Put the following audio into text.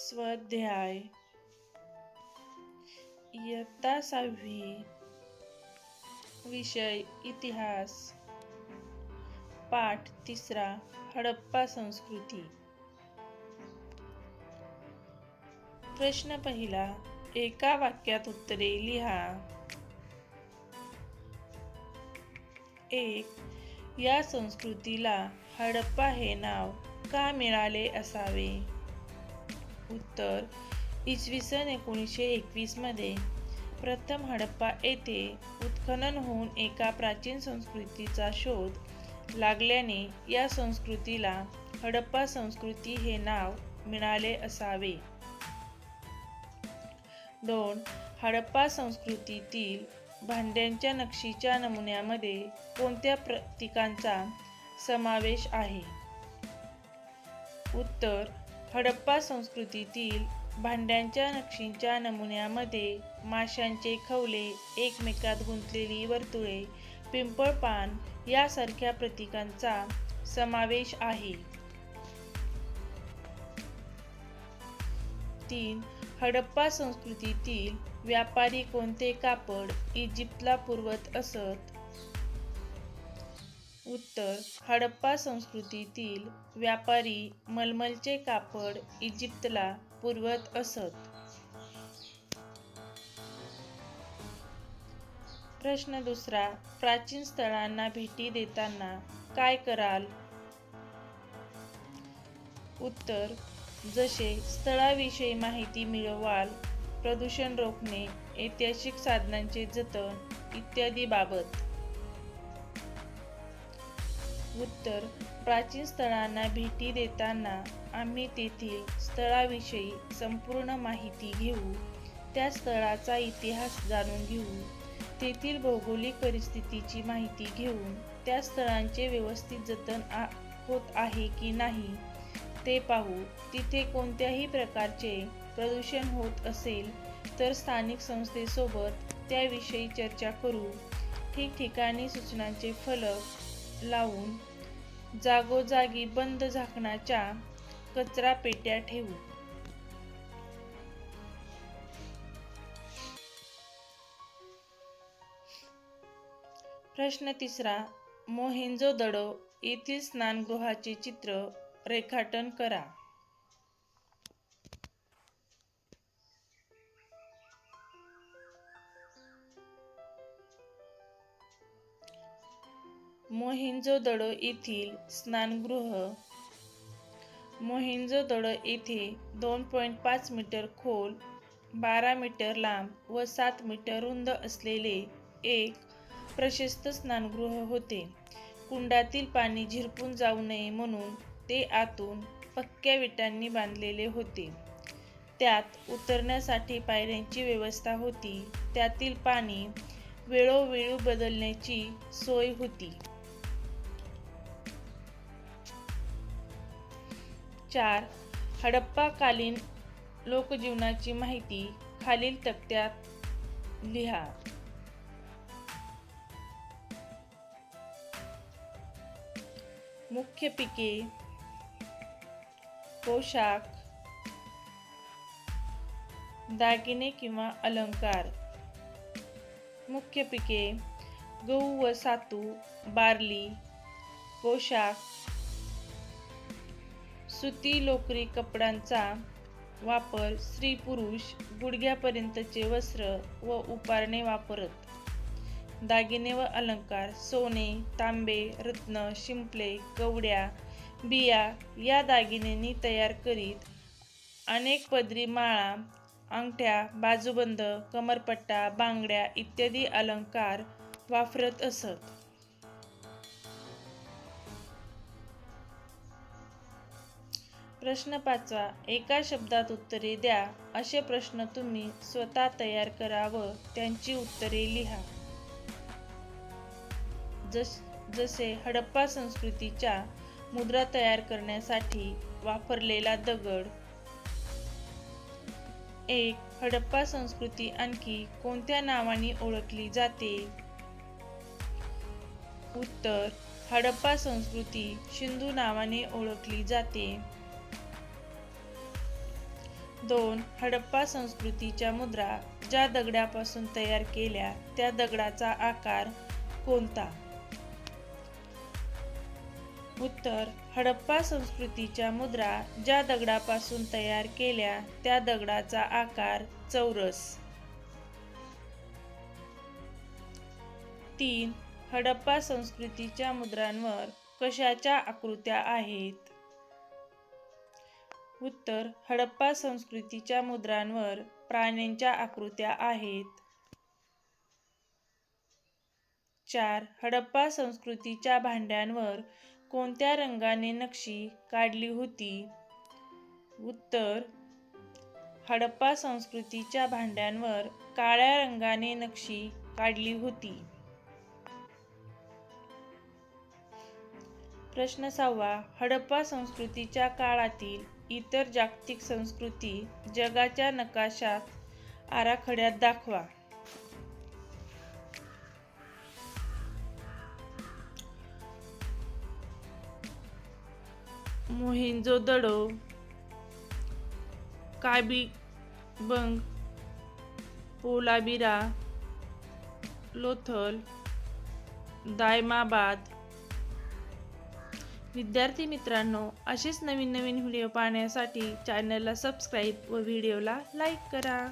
स्वाध्याय. इयत्ता सहावी. विषय इतिहास. पाठ तिसरा हडप्पा संस्कृती. प्रश्न पहिला एका वाक्यात उत्तरे लिहा. एक या संस्कृतीला हडप्पा हे नाव का मिळाले असावे? उत्तर. इसवी सन एकोणीसशे एकवीसमध्ये प्रथम हडप्पा येथे उत्खनन होऊन एका प्राचीन संस्कृतीचा शोध लागल्याने या संस्कृतीला हडप्पा संस्कृती हे नाव मिळाले असावे. दोन हडप्पा संस्कृतीतील भांड्यांच्या नक्षीच्या नमुन्यामध्ये कोणत्या प्रतीकांचा समावेश आहे? उत्तर हडप्पा संस्कृतीतील भांड्यांच्या नक्षींच्या नमुन्यामध्ये माशांचे खवले एकमेकात गुंतलेली वर्तुळे पिंपळपान यासारख्या प्रतीकांचा समावेश आहे. तीन हडप्पा संस्कृतीतील व्यापारी कोणते कापड इजिप्तला पुरवत असत? उत्तर हडप्पा संस्कृतीतील व्यापारी मलमलचे कापड इजिप्तला पुरवत असत. प्रश्न दुसरा प्राचीन स्थळांना भेटी देताना काय कराल? उत्तर जसे स्थळाविषयी माहिती मिळवाल प्रदूषण रोखणे ऐतिहासिक साधनांचे जतन इत्यादी बाबत उत्तर प्राचीन स्थळांना भेटी देताना आम्ही तेथील स्थळाविषयी संपूर्ण माहिती घेऊ त्या स्थळाचा इतिहास जाणून घेऊ तेथील भौगोलिक परिस्थितीची माहिती घेऊन त्या स्थळांचे व्यवस्थित जतन आ होत आहे की नाही ते पाहू. तिथे कोणत्याही प्रकारचे प्रदूषण होत असेल तर स्थानिक संस्थेसोबत त्याविषयी चर्चा करू. ठिकठिकाणी सूचनांचे फलक लावून जागोजागी बंद झाकणाच्या कचरा पेट्या ठेवू. प्रश्न तिसरा मोहेंजो दडो येथील स्नानगृहाचे चित्र रेखाटन करा. मोहिंजोदडो येथील स्नानगृह. मोहिंजोदडो येथे दोन पॉईंट पाच मीटर खोल बारा मीटर लांब व सात मीटर रुंद असलेले एक प्रशस्त स्नानगृह होते. कुंडातील पाणी झिरपून जाऊ नये म्हणून ते आतून पक्क्या विटांनी बांधलेले होते. त्यात उतरण्यासाठी पायऱ्यांची व्यवस्था होती. त्यातील पाणी वेळोवेळी बदलण्याची सोय होती. चार हडप्पाकालीन लोकजीवनाची माहिती खालील तक्त्यात लिहा. मुख्य पिके पोशाख दागिने किंवा अलंकार. मुख्य पिके गहू व सातू बार्ली पोशाख सुती लोकरी कपड्यांचा वापर स्त्री पुरुष गुडघ्यापर्यंतचे वस्त्र व उपारणे वापरत. दागिने व अलंकार सोने तांबे रत्न शिंपले कवड्या बिया या दागिन्यांनी तयार करीत अनेक पदरी माळा अंगठ्या बाजूबंद कमरपट्टा बांगड्या इत्यादी अलंकार वापरत असत. प्रश्न पाचवा एका शब्दात उत्तरे द्या असे प्रश्न तुम्ही स्वतः तयार करा व त्यांची उत्तरे लिहा. जस जसे हडप्पा संस्कृतीच्या मुद्रा तयार करण्यासाठी वापरलेला दगड. एक हडप्पा संस्कृती आणखी कोणत्या नावाने ओळखली जाते? उत्तर हडप्पा संस्कृती सिंधू नावाने ओळखली जाते. दोन हडप्पा संस्कृतीच्या मुद्रा ज्या दगडापासून तयार केल्या त्या दगडाचा आकार कोणता? उत्तर हडप्पा संस्कृतीच्या मुद्रा ज्या दगडापासून तयार केल्या त्या दगडाचा आकार चौरस. तीन हडप्पा संस्कृतीच्या मुद्रांवर कशाच्या आकृत्या आहेत? उत्तर हडप्पा संस्कृतीच्या मुद्रांवर प्राण्यांच्या आकृत्या आहेत. चार हडप्पा संस्कृतीच्या भांड्यांवर कोणत्या रंगाने नक्षी काढली होती? उत्तर हडप्पा संस्कृतीच्या भांड्यांवर काळ्या रंगाने नक्षी काढली होती. प्रश्न सहावा हडप्पा संस्कृतीच्या काळातील इतर जागतिक संस्कृती जगाच्या नकाशात आराखड्यात दाखवा. मोहिंजो दडो काबीबंग पोलाबिरा लोथल दायमाबाद विद्यार्थी मित्रांनो असेच नवीन नवीन व्हिडिओ पाहण्यासाठी चॅनलला सबस्क्राईब व व्हिडिओला लाईक करा.